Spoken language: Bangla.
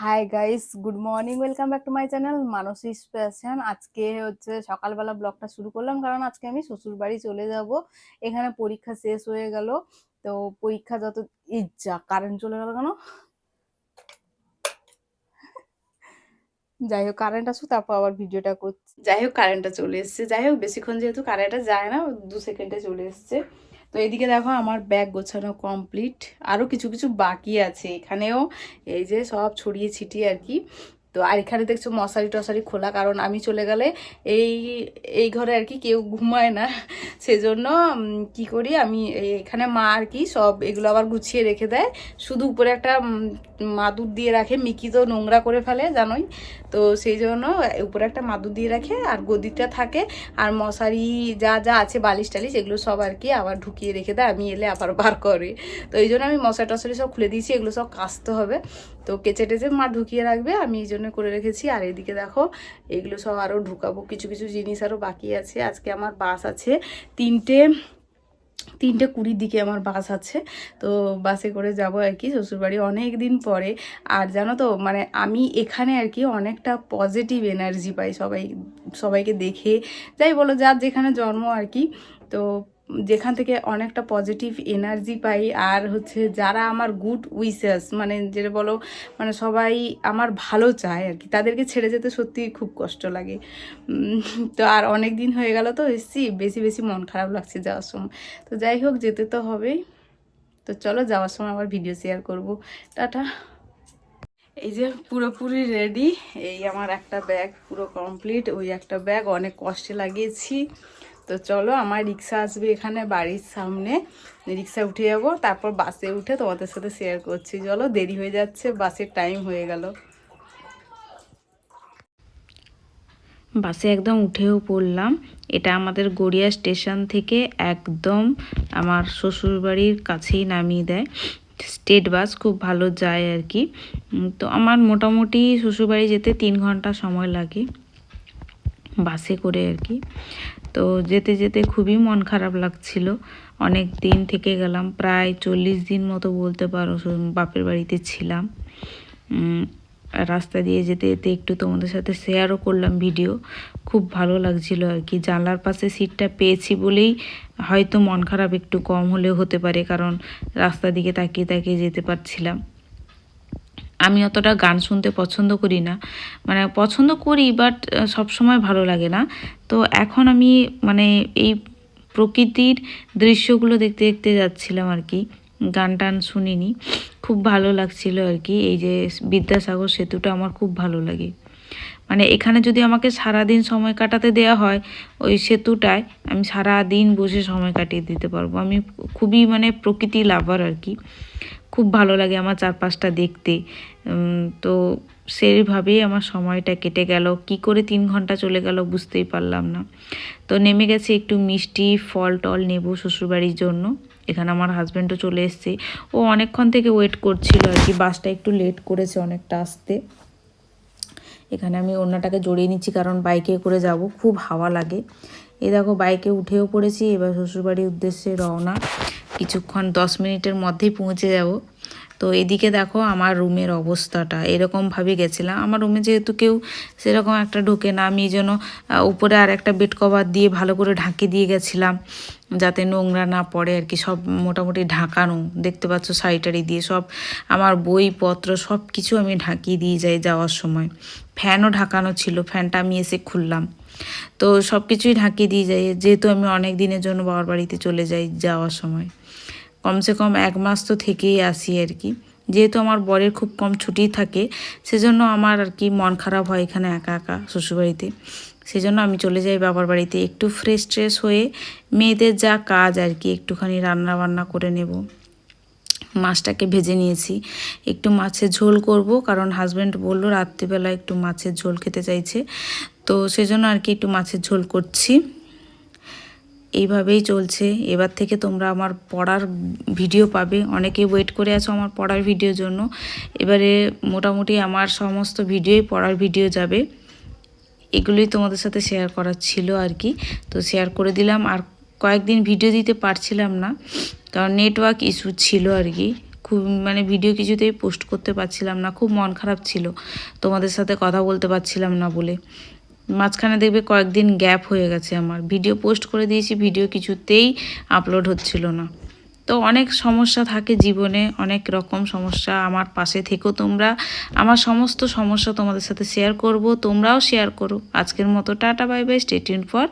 Hi guys good morning welcome back to my channel Mansi স্পেশন আজকে হচ্ছে সকালবেলা ব্লগটা শুরু করলাম, কারণ আজকে আমি শ্বশুর বাড়ি চলে যাব। এখানে পরীক্ষা শেষ হয়ে গেল। তো পরীক্ষা যত ইচ্ছা কারেন্ট চলে গেল কেন? যাই হোক কারেন্ট আসুক, তারপর আবার ভিডিওটা করছি। যাই হোক কারেন্টটা চলে এসছে। যাই হোক, বেশিক্ষণ যেহেতু কারেন্টটা যায় না, দু সেকেন্ডে চলে এসছে। তো এদিকে দেখো আমার ব্যাগ গোছানো কমপ্লিট আরও কিছু কিছু বাকি আছে এখানেও। এই যে সব ছড়িয়ে ছিটিয়ে আর কি। তো আর এখানে দেখছ মশারি টশারি খোলা, কারণ আমি চলে গেলে এই এই ঘরে আর কি কেউ ঘুমায় না। সেজন্য কি করি আমি এখানে মা আর কি সব এগুলো আবার গুছিয়ে রেখে দেয়। শুধু উপরে একটা মাদুর দিয়ে রাখে, মিকি তো নোংরা করে ফেলে, জানোই। তো সেই জন্য উপরে একটা মাদুর দিয়ে রাখে, আর গদিটা থাকে, আর মশারি যা যা আছে, বালিশ টালিশ, এগুলো সব আর কি আবার ঢুকিয়ে রেখে দেয়, আমি এলে আবার বার করে। তো এই জন্য আমি মশারি টশারি সব খুলে দিয়েছি, এগুলো সব কাচতে হবে। তো কেচে টেচে মা ঢুকিয়ে রাখবে, আমি এই জন্য করে রেখেছি। আর এদিকে দেখো, এগুলো সব আরও ঢুকাবো, কিছু কিছু জিনিস আরও বাকি আছে। আজকে আমার বাস আছে, তিনটে তিনটে কুড়ির দিকে আমার বাস আছে। তো বাসে করে যাব আর কি, শ্বশুরবাড়ি অনেক দিন পরে। আর জানো তো মানে আমি এখানে আর কি অনেকটা পজিটিভ এনার্জি পাই সবাই, সবাইকে দেখে। যাই বলো, যার যেখানে জন্ম আর কি, তো যেখান থেকে অনেকটা পজিটিভ এনার্জি পাই। আর হচ্ছে যারা আমার গুড উইসেস মানে যেটা বলো মানে সবাই আমার ভালো চায় আর কি, তাদেরকে ছেড়ে যেতে সত্যি খুব কষ্ট লাগে। তো আর অনেক দিন হয়ে গেল তো এসছি, বেশি বেশি মন খারাপ লাগছে যাওয়ার সময়। তো যাই হোক, যেতে তো হবেই। তো চলো, যাওয়ার সময় আবার ভিডিও শেয়ার করব। টাটা। এই যে পুরোপুরি রেডি এই আমার একটা ব্যাগ পুরো কমপ্লিট ওই একটা ব্যাগ অনেক কষ্টে লাগিয়েছি। তো চলো আমার রিক্সা আসবে এখানে বাড়ির সামনে। রিক্সা উঠে যাব, তারপর বাসে উঠে তোমাদের সাথে শেয়ার করছি। চলো, দেরি হয়ে যাচ্ছে, বাসের টাইম হয়ে গেল। বাসে একদম উঠেও পড়লাম। এটা আমাদের গড়িয়া স্টেশন থেকে একদম আমার শ্বশুরবাড়ির কাছেই নামিয়ে দেয়। স্টেট বাস খুব ভালো যায় আর কি। তো আমার মোটামুটি শ্বশুরবাড়ি যেতে তিন ঘণ্টা সময় লাগে। বাসে করে আর কি। তো যেতে যেতে খুবই মন খারাপ লাগছিল। অনেক দিন থেকে গেলাম, প্রায় চল্লিশ দিন মতো বলতে পারো বাপের বাড়িতে ছিলাম। রাস্তা দিয়ে যেতে যেতে একটু তোমাদের সাথে শেয়ারও করলাম ভিডিও খুব ভালো লাগছিল আর কি। জানলার পাশে সিটটা পেয়েছি বলেই হয়তো মন খারাপ একটু কম হলেও হতে পারে, কারণ রাস্তা দিকে তাকিয়ে তাকিয়ে যেতে পারছিলাম। আমি অতটা গান শুনতে পছন্দ করি না। মানে পছন্দ করি বাট সবসময় ভালো লাগে না। তো এখন আমি মানে এই প্রকৃতির দৃশ্যগুলো দেখতে দেখতে যাচ্ছিলাম আর কি। গান টান শুনিনি। খুব ভালো লাগছিল আর কি। এই যে বিদ্যাসাগর সেতুটা আমার খুব ভালো লাগে। মানে এখানে যদি আমাকে সারা দিন সময় কাটাতে দেওয়া হয়, ওই সেতুটায় আমি সারা দিন বসে সময় কাটিয়ে দিতে পারব। আমি খুবই মানে প্রকৃতি লাভার আর কি। খুব ভালো লাগে আমার চারপাশটা দেখতে। তো সেইভাবেই আমার সময়টা কেটে গেল। কি করে তিন ঘণ্টা চলে গেল বুঝতেই পারলাম না। তো নেমে গেছে একটু মিষ্টি ফল টল নেব শ্বশুরবাড়ির জন্য। এখানে আমার হাজব্যান্ডও চলে এসছে। ও অনেকক্ষণ থেকে ওয়েট করছিল আর কি। বাসটা একটু লেট করেছে অনেকটা আসতে। এখানে আমি ওড়নাটাকে জড়িয়ে নিচ্ছি কারণ বাইকে করে যাব। খুব হাওয়া লাগে। এ দেখো বাইকে উঠেও পড়েছি। এবার শ্বশুরবাড়ির উদ্দেশ্যে রওনা। কিছুক্ষণ, দশ মিনিটের মধ্যেই পৌঁছে যাব। তো এদিকে দেখো আমার রুমের অবস্থাটা এরকমভাবে গেছিলাম। আমার রুমে যেহেতু কেউ সেরকম একটা ঢোকে না, আমি এই জন্য উপরে আর একটা বেড কভার দিয়ে ভালো করে ঢাকে দিয়ে গেছিলাম, যাতে নোংরা না পড়ে আর কি। সব মোটামুটি ঢাকানো দেখতে পাচ্ছ শাড়িটারি দিয়ে সব আমার বইপত্র সব কিছু আমি ঢাকিয়ে দিয়ে যাই যাওয়ার সময়। ফ্যানও ঢাকানো ছিল, ফ্যানটা আমি এসে খুললাম। তো সব কিছুই ঢাকিয়ে দিয়ে যাই, যেহেতু আমি অনেক দিনের জন্য বাবার বাড়িতে চলে যাই যাওয়ার সময়। কমসে কম এক মাস তো থেকেই আসি আর কি। যেহেতু আমার বরের খুব কম ছুটি থাকে, সেজন্য আমার আর কি মন খারাপ হয় এখানে একা একা শ্বশুরবাড়িতে। সেজন্য আমি চলে যাই বাবার বাড়িতে, একটু ফ্রেশ ট্রেশ হয়ে মেয়েদের যা কাজ আর কি, একটুখানি রান্না বান্না করে নেব। মাছটাকে ভেজে নিয়েছি। একটু মাছের ঝোল করব, কারণ হাজব্যান্ড বলল রাত্রিবেলা একটু মাছের ঝোল খেতে চাইছে। তো সেজন্য আর কি একটু মাছের ঝোল করছি। এইভাবেই চলছে। এবার থেকে তোমরা আমার পড়ার ভিডিও পাবে। অনেকেই ওয়েট করে আছো আমার পড়ার ভিডিওর জন্য। এবারে মোটামুটি আমার সমস্ত ভিডিওই পড়ার ভিডিও যাবে। এগুলোই তোমাদের সাথে শেয়ার করার ছিল আর কি। তো শেয়ার করে দিলাম। আর কয়েকদিন ভিডিও দিতে পারছিলাম না। কারণ নেটওয়ার্ক ইস্যু ছিল আর কি। খুব মানে ভিডিও কিছুতেই পোস্ট করতে পারছিলাম না। খুব মন খারাপ ছিল। তোমাদের সাথে কথা বলতে পারছিলাম না বলে। মাঝখানে দেখবে কয়েকদিন গ্যাপ হয়ে গেছে আমার। ভিডিও পোস্ট করে দিয়েছি, ভিডিও কিছুতেই আপলোড হচ্ছিল না। তো অনেক সমস্যা থাকে জীবনে, অনেক রকম সমস্যা। আমার পাশে থেকেও তোমরা। আমার সমস্ত সমস্যা তোমাদের সাথে শেয়ার করব। তোমরাও শেয়ার করো। আজকের মতো tata bye bye stay tuned for